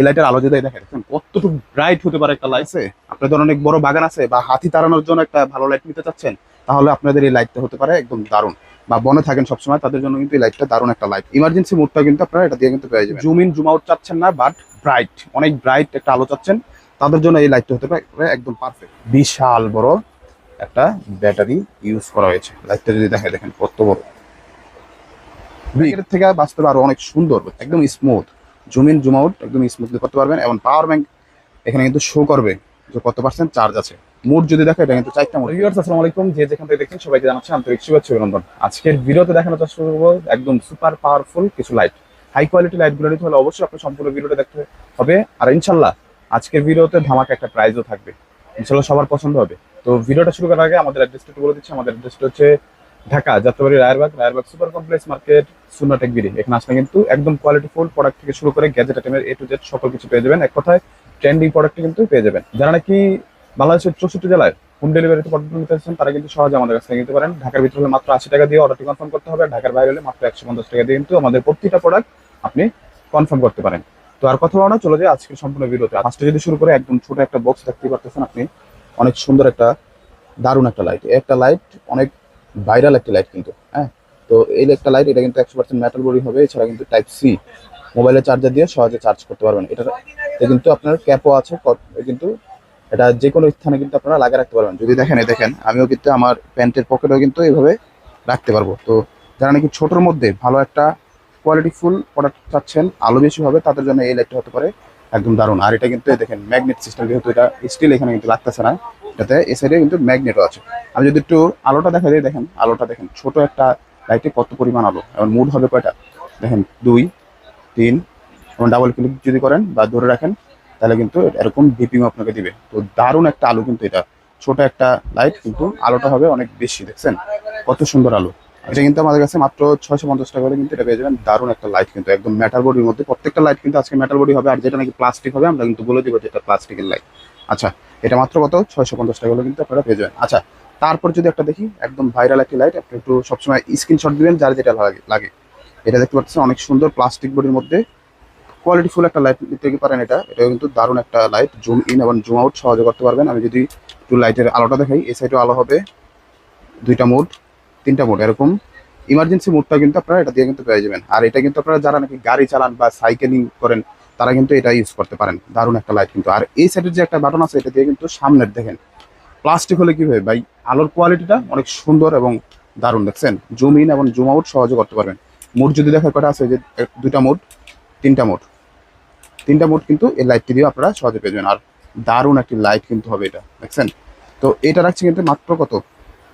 এই লাইটের আলো যদি দেখেন দেখেন কতটুকু ব্রাইট হতে পারে একটা লাইট আপনাদের অনেক বড় বাগান আছে বা হাতি তাড়ানোর জন্য একটা ভালো লাইট নিতে চাচ্ছেন তাহলে আপনাদের এই লাইটটা হতে পারে একদম দারুণ। বা বনে থাকেন সবসময় তাদের জন্য কিন্তু এই লাইটটা দারুণ একটা লাইট ইমার্জেন্সি মোডটা কিন্তু আপনারা এটা দিয়ে কিন্তু পেয়ে যাবেন। জুম ইন জুম আউট চাচ্ছেন না বাট ব্রাইট অনেক ব্রাইট একটা আলো চাচ্ছেন। তাদের জন্য এই লাইটটা হতে পারে একদম পারফেক্ট বিশাল বড় একটা ব্যাটারি ইউজ করা হয়েছে। লাইটটা যদি দেখে দেখেন কত বড়। থেকে বাস্তবে আরও অনেক সুন্দর একদম smooth zoom in zoom out একদম স্মুথলি করতে পারবেন এবং পাওয়ার ব্যাংক এখানে কিন্তু শো করবে যে কত পার্সেন্ট চার্জ আছে। মোট যদি দেখে, এটা কিন্তু চারটা মোট। ভিউয়ার্স আসসালামু আলাইকুম। যে যেখান থেকে দেখছেন, সবাইকে জানাচ্ছি আন্তরিক শুভেচ্ছা, অভিনন্দন। আজকের ভিডিওতে দেখানোর চেষ্টা করব একদম সুপার পাওয়ারফুল কিছু লাইট হাই কোয়ালিটি লাইটগুলো নিতে হলে অবশ্যই আপনার সম্পূর্ণ ভিডিওটা দেখতে হবে। আর ইনশাল্লাহ, আজকের ভিডিওতে ধামাকা একটা প্রাইজও থাকবে। ইনশাল্লাহ সবার পছন্দ হবে। তো ভিডিওটা শুরু করার আগে আমাদের অ্যাড্রেসটা বলে দিচ্ছি। আমাদের অ্যাড্রেসটা হচ্ছে Dhaka, Jatrabari, Rayerbag. Rayerbag super complex market Sunatech BD. এখানে আসলে কিন্তু একদম কোয়ালিটি ফুল প্রোডাক্ট থেকে শুরু করে গ্যাজেট আইটেমের এ টু জেড সকল কিছু পেয়ে যাবেন। এক কথায় ট্রেন্ডিং প্রোডাক্ট কিন্তু পেয়ে যাবেন। যারা নাকি বাংলাদেশের চৌষট্টি জেলায় হোম ডেলিভারিতে প্রোডাক্ট নিতে চাচ্ছেন, তারা কিন্তু সহজে আমাদের কাছ নিতে পারেন। ঢাকার ভিতরে হলে মাত্র আশি টাকা দিয়ে অর্ডারটি কনফার্ম করতে হবে। ঢাকার বাইরে হলে মাত্র একশো পঞ্চাশ টাকা দিয়ে কিন্তু আমাদের প্রতিটা প্রোডাক্ট আপনি কনফার্ম করতে পারেন। তো আর কথা বলা চলে যায় আজকের সম্পূর্ণ ভিডিওতে। ফার্স্টে যদি শুরু করে একদম ছোট একটা বক্স দেখতে পারতেছেন আপনি, অনেক সুন্দর একটা, দারুণ একটা লাইট একটা লাইট অনেক ভাইরাল একটা লাইট কিন্তু হ্যাঁ? তো এই একটা লাইট এটা কিন্তু একশো পার্সেন্ট মেটাল বডি হবে, এছাড়া কিন্তু টাইপ সি মোবাইলের চার্জার দিয়ে সহজে চার্জ করতে পারবেন। এটা কিন্তু আপনার ক্যাপও আছে কিন্তু এটা যে কোনো স্থানে কিন্তু আপনারা লাগিয়ে রাখতে পারবেন। যদি দেখেন দেখেন, আমিও কিন্তু আমার প্যান্টের পকেটেও কিন্তু এইভাবে রাখতে পারব। তো যারা নাকি ছোটোর মধ্যে ভালো একটা কোয়ালিটি ফুল প্রোডাক্ট চাচ্ছেন, আলো বেশি হবে, তাদের জন্য এই লাইটটা হতে পারে একদম দারুণ। আর এটা কিন্তু দেখেন ম্যাগনেট সিস্টেম যেহেতু এটা স্টিল এখানে কিন্তু লাগতেছে না। এটাতে এ সাইডে কিন্তু ম্যাগনেটও আছে। আমি যদি একটু আলোটা দেখা দিই, দেখেন, আলোটা দেখেন, ছোট একটা লাইটে কত পরিমাণ আলো, এবং মুড হবে কয়টা? দেখেন, দুই, তিন, এবং ডাবল ক্লিক যদি করেন বা ধরে রাখেন, তাহলে কিন্তু এরকম বিপিং আপনাকে দিবে। তো দারুণ একটা আলো কিন্তু এটা। ছোট একটা লাইট কিন্তু আলোটা হবে অনেক বেশি, দেখছেন? কত সুন্দর আলো। এটা কিন্তু আমাদের কাছে মাত্র ছয়শো পঞ্চাশ টাকা করে কিন্তু এটা পেয়ে যাবেন। দারুণ একটা লাইট কিন্তু, একদম মেটাল বডির মধ্যে। প্রত্যেকটা লাইট কিন্তু আজকে মেটাল বডি হবে, আর যেটা নাকি প্লাস্টিক হবে, আমরা কিন্তু বলে দিব যে এটা প্লাস্টিকের লাইট আচ্ছা এটা মাত্র কত? ছয়শো পঞ্চাশ টাকা হলে কিন্তু আপনারা পেয়ে যাবেন। আচ্ছা তারপর যদি একটা দেখি, একদম ভাইরাল একটি লাইট আপনি একটু সবসময় স্ক্রিনশট দিবেন, যার যেটা লাগে লাগে। এটা দেখতে পাচ্ছেন, অনেক সুন্দর প্লাস্টিক বডির মধ্যে কোয়ালিটি ফুল একটা লাইট নিতে পারেন এটা। এটা কিন্তু দারুণ একটা লাইট জুম ইন এবং জুম আউট সহজে করতে পারবেন। আমি যদি একটু লাইটের আলোটা দেখাই, এই সাইডেও আলো হবে। দুইটা মোড তিনটা মোড এরকম। ইমার্জেন্সি মোডটা কিন্তু আপনারা এটা দিয়ে কিন্তু পেয়ে যাবেন। আর এটা কিন্তু আপনারা যারা নাকি গাড়ি চালান বা সাইকেলিং করেন তারা কিন্তু এটা ইউজ করতে পারেন। দারুণ একটা লাইট কিন্তু। আর এই সাইডের যে একটা বাটন আছে, এটা দিয়ে কিন্তু সামনের দেখেন প্লাস্টিক হলে কি হবে ভাই, আলোর কোয়ালিটিটা অনেক সুন্দর এবং দারুণ, দেখছেন? জুম ইন এবং জুম আউট সহজে করতে পারবেন। মোড যদি দেখার কথা আছে যে দুইটা মোড তিনটা মোড তিনটা মোড কিন্তু এই লাইটটি দিয়ে আপনারা সহজে পেয়ে যাবেন। আর দারুণ একটি লাইট কিন্তু হবে এটা, দেখছেন? তো এটা রাখছি কিন্তু মাত্র কত?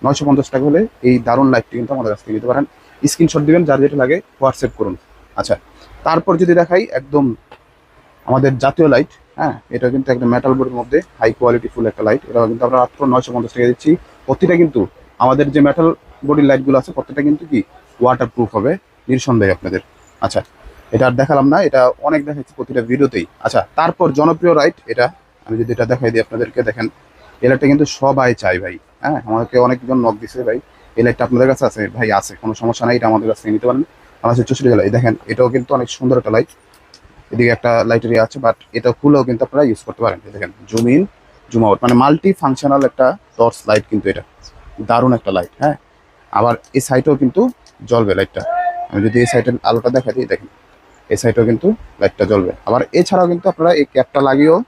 নয়শো পঞ্চাশ টাকা হলে এই দারুণ লাইটটি কিন্তু আমাদের কাছ থেকে নিতে পারেন। স্ক্রিনশট দিবেন, যার যেটা লাগে হোয়াটসঅ্যাপ করুন। আচ্ছা তারপর যদি দেখাই, একদম আমাদের জাতীয় লাইট হ্যাঁ এটা কিন্তু একটা মেটাল বোর্ডের মধ্যে হাই কোয়ালিটি ফুল একটা লাইট এটা কিন্তু আমরা মাত্র নয়শো পঞ্চাশ টাকা দিচ্ছি। প্রতিটা কিন্তু আমাদের যে মেটাল বডির লাইটগুলো আছে, প্রত্যেকটা কিন্তু কি ওয়াটার প্রুফ হবে, নিঃসন্দেহে আপনাদের। আচ্ছা এটা আর দেখালাম না, এটা অনেক দেখাচ্ছি প্রতিটা ভিডিওতেই আচ্ছা তারপর জনপ্রিয় রাইট এটা আমি যদি এটা দেখাই দিই আপনাদেরকে, দেখেন, এই লাইটটা কিন্তু সবাই চাই ভাই হ্যাঁ আমাকে অনেকজন নক দিছে ভাই, এই লাইটটা আপনাদের কাছে আছে, ভাই আছে, কোনো সমস্যা নাই, এটা আমাদের কাছে নিতে পারেন। আমার হচ্ছে চৌষট্টি জেলায় দেখেন, এটাও কিন্তু অনেক সুন্দর একটা লাইট এদিকে একটা লাইটের ইয়ে আছে বাট এটা খুলেও কিন্তু আপনারা ইউজ করতে পারেন। দেখেন জুম ইন জুম আউট মানে মাল্টি ফাংশনাল একটা টর্চ লাইট কিন্তু এটা। দারুণ একটা লাইট হ্যাঁ? আবার এই সাইডেও কিন্তু জ্বলবে লাইটটা আমি যদি এই সাইডের আলোটা দেখা দিই, দেখেন, এই সাইডেও কিন্তু লাইটটা জ্বলবে। আবার এছাড়াও কিন্তু আপনারা এই ক্যাপটা লাগিয়েও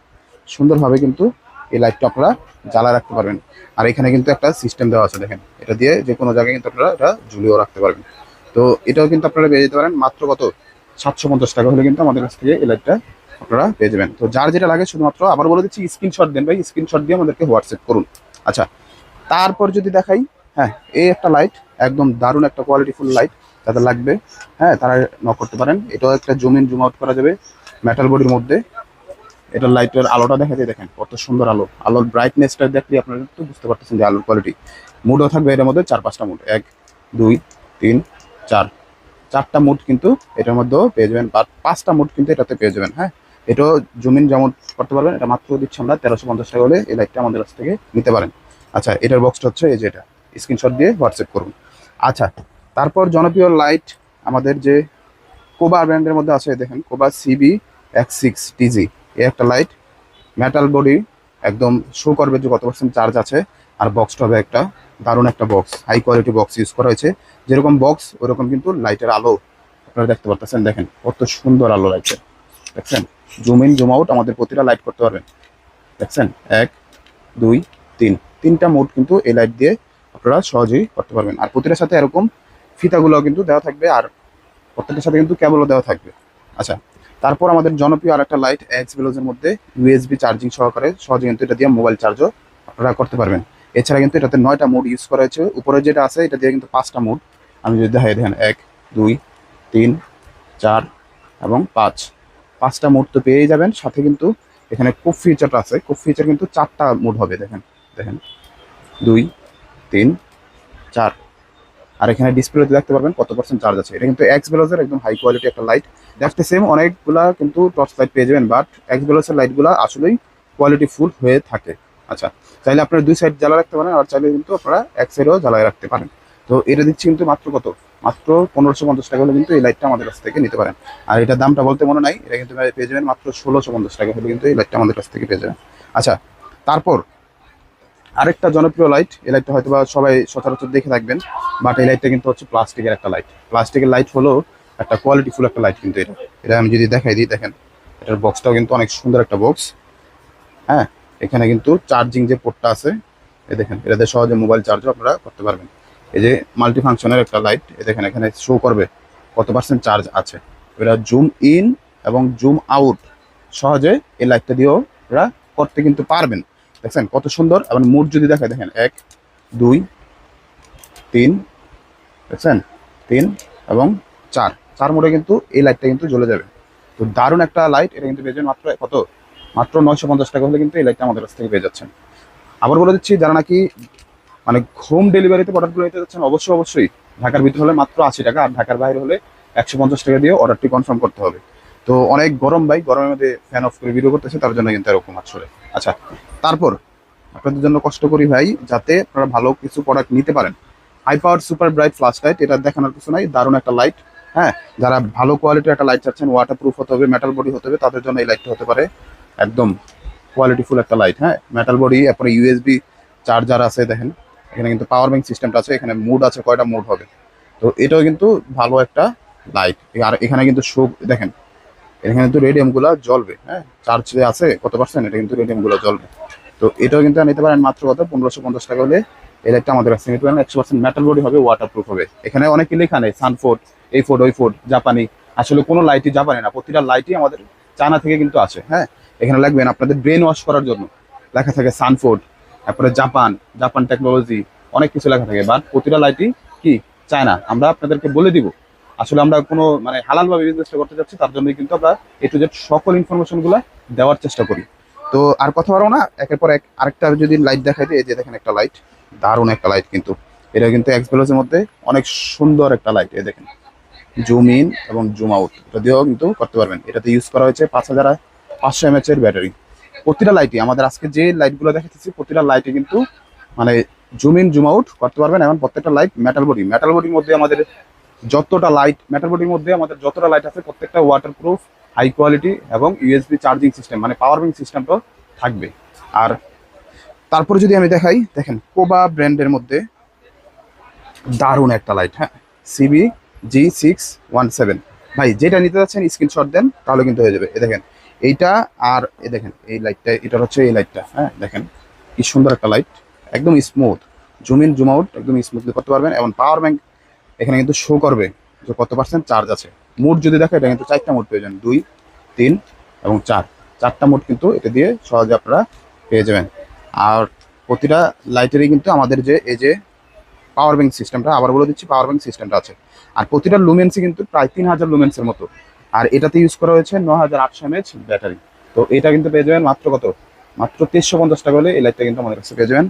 সুন্দরভাবে কিন্তু এই লাইটটা আপনারা জ্বালা রাখতে পারবেন। আর এখানে কিন্তু একটা সিস্টেম দেওয়া আছে, দেখেন, এটা দিয়ে যে কোনো জায়গায় কিন্তু আপনারা এটা ঝুলিয়েও রাখতে পারবেন। তো এটাও কিন্তু আপনারা পেয়ে যেতে পারেন মাত্র কত? সাতশো পঞ্চাশ টাকা হলে কিন্তু আমাদের কাছ থেকে এই লাইটটা আপনারা পেয়ে যাবেন। তো যার যেটা লাগে শুধুমাত্র আবার বলে দিচ্ছি স্ক্রিনশট দেন ভাই স্ক্রিনশট দিয়ে আমাদেরকে হোয়াটসঅ্যাপ করুন। আচ্ছা তারপর যদি দেখাই হ্যাঁ এই একটা লাইট একদম দারুণ একটা কোয়ালিটি ফুল লাইট যাদের লাগবে হ্যাঁ তারা নক করতে পারেন। এটাও একটা জমিন জুম আউট করা যাবে মেটাল বডির মধ্যে। এটার লাইটের আলোটা দেখা যায় দেখেন, কত সুন্দর আলো। আলোর ব্রাইটনেসটা দেখলে আপনারা একটু বুঝতে পারতেছেন যে আলোর কোয়ালিটি মুডও থাকবে এটার মধ্যে চার পাঁচটা মুড এক, দুই, তিন, চার। চারটা মুড কিন্তু এটার মধ্যেও পেয়ে যাবেন পাঁচটা মুড কিন্তু এটাতে পেয়ে যাবেন হ্যাঁ? এটাও জমিন যেমন করতে পারবেন, এটা মাত্র দিচ্ছি আমরা তেরোশো পঞ্চাশ টাকা হলে এই লাইটটা আমাদের কাছ থেকে নিতে পারেন। আচ্ছা এটার বক্সটা হচ্ছে এই যে এটা স্ক্রিনশট দিয়ে হোয়াটসঅ্যাপ করুন। আচ্ছা তারপর জনপ্রিয় লাইট আমাদের যে কোবা ব্র্যান্ডের মধ্যে আছে, দেখেন Coba CB X six TG এই একটা লাইট মেটাল বডি একদম শো করবে যে কত পার্সেন্ট চার্জ আছে, আর বক্সটা হবে একটা দারুণ একটা box high quality box use করা হয়েছে। যেরকম বক্স ওরকম কিন্তু লাইটের আলো আপনারা দেখতে পারতেছেন, দেখেন। কত সুন্দর আলো লাইটের দেখছেন? জুম ইন জুম আউট আমাদের প্রতিটা লাইট করতে পারবেন। দেখছেন? এক, দুই, তিন। তিনটা মোড কিন্তু এই লাইট দিয়ে আপনারা সহজেই করতে পারবেন। আর প্রতিটার সাথে এরকম ফিতাগুলো কিন্তু দেওয়া থাকবে আর প্রত্যেকটার সাথে কিন্তু কেবলও দেওয়া থাকবে। আচ্ছা তারপর আমাদের জনপ্রিয় আর একটা লাইট এক্স বেলোজের মধ্যে ইউএসবি চার্জিং সহকারে সহজে কিন্তু এটা দিয়ে মোবাইল চার্জও আপনারা করতে পারবেন। এছাড়া কিন্তু এটাতে নয়টা মোড ইউজ করা হয়েছে। উপরে যেটা আছে, এটা দিয়ে কিন্তু পাঁচটা মোড। আমি যদি দেখাই, দেখেন, এক, দুই, তিন, চার এবং পাঁচ। পাঁচটা মোড তো পেয়েই যাবেন। সাথে কিন্তু এখানে কুপ ফিচারটা আছে। কুপ ফিচার কিন্তু চারটা মোড হবে, দেখেন দেখেন। দুই, তিন, চার। আর এখানে ডিসপ্লেতে দেখতে পারবেন কত পার্সেন্ট চার্জ আছে। এটা কিন্তু এক্স বেলোজের একদম হাই কোয়ালিটি একটা লাইট দেখতে সেম অনেকগুলা কিন্তু টর্চ লাইট পেয়ে যাবেন বাট এক্স বেলোজের লাইটগুলো আসলেই কোয়ালিটি ফুল হয়ে থাকে। আচ্ছা চাইলে আপনারা দুই সাইড জ্বালা রাখতে পারেন, আর চাইলে কিন্তু আপনারা এক সাইডেও জ্বালায় রাখতে পারেন। তো এটা দিচ্ছি কিন্তু মাত্র কত? মাত্র পনেরোশো পঞ্চাশ টাকা হলে কিন্তু এই লাইটটা আমাদের কাছ থেকে নিতে পারেন। আর এটার দামটা বলতে মনে নাই, এটা কিন্তু পেয়ে যাবেন মাত্র ষোলোশো পঞ্চাশ টাকা হলে কিন্তু এই লাইটটা আমাদের কাছ থেকে পেয়ে যাবেন। আচ্ছা তারপর আরেকটা জনপ্রিয় লাইট এই লাইটটা হয়তো বা সবাই সচরাচর দেখে থাকবেন বাট এই লাইটটা কিন্তু হচ্ছে প্লাস্টিকের একটা লাইট প্লাস্টিকের লাইট হলো একটা কোয়ালিটি ফুল একটা লাইট কিন্তু এটা। এটা আমি যদি দেখাই দিই, দেখেন, এটার বক্সটাও কিন্তু অনেক সুন্দর একটা বক্স হ্যাঁ এখানে কিন্তু চার্জিং যে পোর্টটা আছে, এ দেখেন, এটাতে সহজে মোবাইল চার্জও আপনারা করতে পারবেন। এই যে মাল্টি ফাংশনের একটা লাইট এ দেখেন, এখানে শো করবে কত পার্সেন্ট চার্জ আছে। এটা জুম ইন এবং জুম আউট সহজে এই লাইটটা দিয়েও আপনারা করতে কিন্তু পারবেন। দেখছেন, কত সুন্দর এবং মুড যদি দেখায় দেখেন, এক, দুই, তিন, দেখছেন, তিন এবং চার। চার মোড়ে কিন্তু এই লাইটটা কিন্তু জ্বলে যাবে। তো দারুণ একটা লাইট এটা কিন্তু যাবেন মাত্র কত? মাত্র নয়শো পঞ্চাশ টাকা হলে কিন্তু এই লাইটটা আমাদের কাছ থেকে পেয়ে যাচ্ছেন। আবার বলে দিচ্ছি, যারা নাকি মানে হোম ডেলিভারিতে প্রোডাক্টগুলো নিতে যাচ্ছেন, অবশ্যই অবশ্যই ঢাকার ভিতরে হলে মাত্র আশি টাকা আর ঢাকার বাইরে হলে একশো পঞ্চাশ টাকা দিয়ে অর্ডারটি কনফার্ম করতে হবে। তো অনেক গরম ভাই, গরমের মধ্যে ফ্যান অফ করে ভিডিও করতেছে, তার জন্য কিন্তু এরকম আসলে আচ্ছা তারপর আপনাদের জন্য কষ্ট করি ভাই, যাতে আপনারা ভালো কিছু প্রোডাক্ট নিতে পারেন। High power super bright flash light এটা দেখানোর কিছু নাই, দারুণ একটা লাইট হ্যাঁ? যারা ভালো কোয়ালিটির একটা লাইট চাচ্ছেন ওয়াটার প্রুফ হতে হবে মেটাল বডি হতে হবে, তাদের জন্য এই লাইটটা হতে পারে। একদম কোয়ালিটিফুল একটা লাইট হ্যাঁ? মেটাল বডি তারপরে ইউএসবি চার্জার আছে, দেখেন। এখানে কিন্তু পাওয়ার ব্যাংক সিস্টেমটা আছে, এখানে মুড আছে, কয়টা মুড হবে। তো এটাও কিন্তু ভালো একটা লাইট আর এখানে কিন্তু শো দেখেন, এখানে কিন্তু রেডিয়ামগুলো জ্বলবে হ্যাঁ? চার্জ আছে, কত পার্সেন্ট এটা কিন্তু রেডিয়ামগুলো জ্বলবে। তো এটাও কিন্তু নিতে পারেন মাত্র কত? পনেরোশো পঞ্চাশ টাকা হলে এই লাইটটা আমাদের কাছে নিতে পারেন। একশো পার্সেন্ট মেটাল বডি হবে ওয়াটার প্রুফ হবে। এখানে অনেকে লেখা নেই সানফোর্ড এই ফোর্ড ওই ফোর্ড জাপানি আসলে কোনো লাইটই জাপানি না, প্রতিটা লাইটই আমাদের চায়না থেকে কিন্তু আছে হ্যাঁ? এখানে লাগবেন আপনাদের ব্রেন ওয়াশ করার জন্য। লেখা থাকে সানফোর্ড তারপরে জাপান জাপান টেকনোলজি অনেক কিছু লেখা থাকে। বাট প্রতিটা লাইটই কি? চায়না আমরা আপনাদেরকে বলে দিব। আসলে আমরা কোনো মানে হালালভাবে বিজনেসটা করতে যাচ্ছি, তার জন্যই কিন্তু আমরা এ টু জেড সকল ইনফরমেশনগুলো দেওয়ার চেষ্টা করি। তো আর কথা বলো না, একের পর এক আরেকটা যদি লাইট দেখাই দিই, এই যে দেখেন একটা লাইট দারুণ একটা লাইট কিন্তু। এটা কিন্তু এক্সপেলোসের মধ্যে অনেক সুন্দর একটা লাইট এই দেখেন। জুম ইন এবং জুম আউট এটা দিয়েও কিন্তু করতে পারবেন। এটাতে ইউজ করা হয়েছে পাঁচ হাজার পাঁচশো এমএচ এর ব্যাটারি প্রতিটা লাইটই আমাদের আজকে যে লাইটগুলো দেখাচ্ছি প্রতিটা লাইটে কিন্তু মানে জুম ইন জুম আউট করতে পারবেন এবং প্রত্যেকটা লাইট মেটাল বডি মেটাল বডির মধ্যে আমাদের যতটা লাইট মেটাল বডির মধ্যে আমাদের যতটা লাইট আছে, প্রত্যেকটা ওয়াটার প্রুফ হাই কোয়ালিটি এবং ইউএসবি চার্জিং সিস্টেম মানে পাওয়ার ব্যাংক সিস্টেমটাও থাকবে। আর তারপরে যদি আমি দেখাই, দেখেন কোবা ব্র্যান্ডের মধ্যে দারুণ একটা লাইট হ্যাঁ CB G six one seven ভাই, যেটা নিতে যাচ্ছেন স্ক্রিনশট দেন, তাহলে কিন্তু হয়ে যাবে। এ দেখেন এইটা আর এ দেখেন, এই লাইটটা এটা হচ্ছে এই লাইটটা হ্যাঁ দেখেন, কি সুন্দর একটা লাইট একদম smooth zoom in zoom out একদম স্মুথলি করতে পারবেন এবং পাওয়ার ব্যাংক এখানে কিন্তু শো করবে যে কত পার্সেন্ট চার্জ আছে। মোড যদি দেখো, এটা কিন্তু চারটা মোড প্রয়োজন দুই, তিন এবং চার। চারটা মোড কিন্তু এটা দিয়ে সহজে আপনারা পেয়ে যাবেন। আর প্রতিটা লাইটেরই কিন্তু আমাদের যে, এই যে পাওয়ার ব্যাংক সিস্টেমটা আবার বলে দিচ্ছি পাওয়ার ব্যাংক সিস্টেমটা আছে। আর প্রতিটা লুমেন্সই কিন্তু প্রায় তিন হাজার লুমেন্সের মতো। আর এটাতে ইউজ করা হয়েছে ন হাজার আটশো এমএচ ব্যাটারি তো এটা কিন্তু পেয়ে যাবেন মাত্র কত? মাত্র তেইশশো পঞ্চাশ টাকা হলে এই লাইটটা কিন্তু আমাদের কাছে পেয়ে যাবেন।